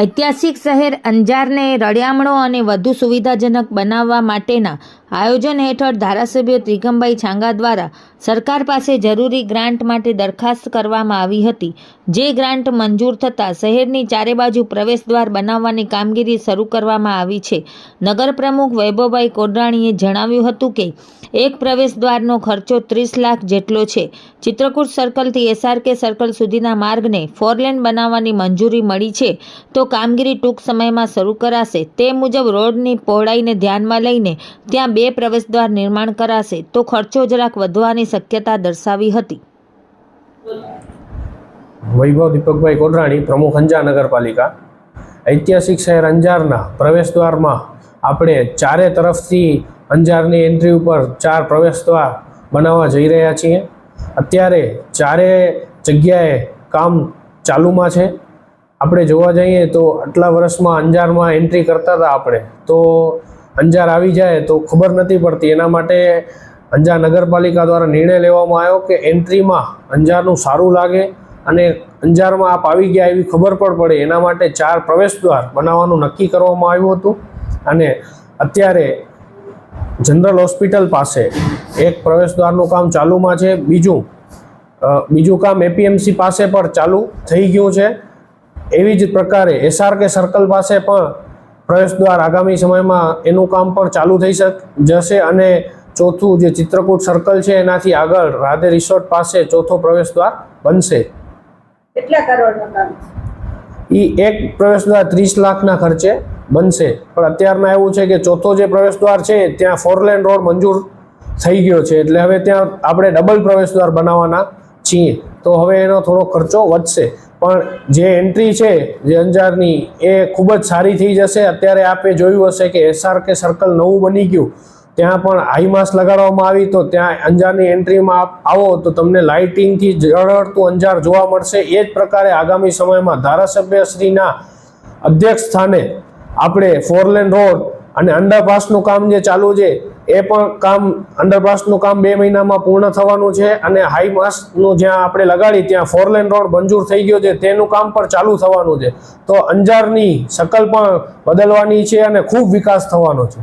ઐતિહાસિક શહેર અંજારને રળિયામણો અને વધુ સુવિધાજનક બનાવવા માટેના આયોજન હેઠળ ધારાસભ્ય ત્રિગમભાઈ છાંગા દ્વારા સરકાર પાસે જરૂરી ગ્રાન્ટ માટે દરખાસ્ત કરવામાં આવી હતી. જે ગ્રાન્ટ મંજૂર થતાં શહેરની ચારે બાજુ પ્રવેશદ્વાર બનાવવાની કામગીરી શરૂ કરવામાં આવી છે. નગર પ્રમુખ વૈભવભાઈ કોડરાણીએ જણાવ્યું હતું કે, એક પ્રવેશદ્વારનો ખર્ચો ત્રીસ લાખ જેટલો છે. ચિત્રકૂટ સર્કલથી એસઆરકે સર્કલ સુધીના માર્ગને ફોરલેન બનાવવાની મંજૂરી મળી છે. તો કામગીરી ટૂંક સમયમાં શરૂ કરાશે. તે મુજબ રોડની પહોળાઈને ધ્યાનમાં લઈને ત્યાં બે પ્રવેશદ્વાર નિર્માણ કરાશે, તો ખર્ચો જરાક વધવાની શક્યતા દર્શાવી હતી. વૈભવ દીપકભાઈ કોડરાણી, પ્રમુખ અંજાર નગરપાલિકા. ઐતિહાસિક શહેર અંજારના પ્રવેશદ્વારમાં આપણે ચારે તરફથી અંજારની એન્ટ્રી ઉપર ચાર પ્રવેશદ્વાર બનાવવા જઈ રહ્યા છીએ. અત્યારે ચારે જગ્યાએ કામ ચાલુમાં છે. આપણે જોવા જઈએ તો આટલા વર્ષમાં અંજારમાં એન્ટ્રી કરતા હતા આપણે. તો અંજાર આવી જાય તો ખબર નથી પડતી. એના માટે અંજાર નગરપાલિકા દ્વારા નિર્ણય લેવામાં આવ્યો કે એન્ટ્રીમાં અંજારનું સારું લાગે અને અંજારમાં આપ આવી ગયા એવી ખબર પણ પડે. એના માટે ચાર પ્રવેશદ્વાર બનાવવાનું નક્કી કરવામાં આવ્યું હતું. અને અત્યારે જનરલ હોસ્પિટલ પાસે એક પ્રવેશદ્વારનું કામ ચાલુમાં છે. બીજું બીજું કામ એપીએમસી પાસે પણ ચાલુ થઈ ગયું છે. એવી જ પ્રકારે એસઆરકે સર્કલ પાસે પણ પ્રવેશદ્વાર આગામી સમયમાં એનું કામ પણ ચાલુ થઈ શક જશે અને ચોથું જે ચિત્રકૂટ સર્કલ છે એનાથી આગળ રાધે રિસોર્ટ પાસે ચોથો પ્રવેશદ્વાર બનશે. કેટલા કરોડનું કામ એ એક પ્રવેશદ્વાર ત્રીસ લાખના ખર્ચે બનશે. પણ અત્યારના એવું છે કે ચોથો જે પ્રવેશદ્વાર છે ત્યાં ફોર લેન રોડ મંજૂર થઈ ગયો છે. એટલે હવે ત્યાં આપણે ડબલ પ્રવેશદ્વાર બનાવવાના છીએ. તો હવે એનો થોડો ખર્ચો વધશે. પણ જે એન્ટ્રી છે, જે અંજારની, એ ખૂબ જ સારી થઈ જશે. અત્યારે આપે જોયું હશે કે એસઆર કે સર્કલ નવું બની ગયું. ત્યાં પણ હાઈ માસ્ક લગાડવામાં આવી. તો ત્યાં અંજારની એન્ટ્રીમાં આવો તો તમને લાઇટિંગથી જળતું અંજાર જોવા મળશે. એ જ પ્રકારે આગામી સમયમાં ધારાસભ્યશ્રીના અધ્યક્ષ સ્થાને આપણે ફોરલેન રોડ અને અંડરપાસનું કામ જે ચાલુ છે એ પણ કામ અંડરપાસનું કામ બે મહિનામાં પૂર્ણ થવાનું છે અને હાઈ જ્યાં આપણે લગાડી, ત્યાં ફોર લેન રોડ મંજૂર થઈ ગયો છે, તેનું કામ પણ ચાલુ થવાનું છે. તો અંજારની શકલ પણ બદલવાની છે અને ખૂબ વિકાસ થવાનો છે.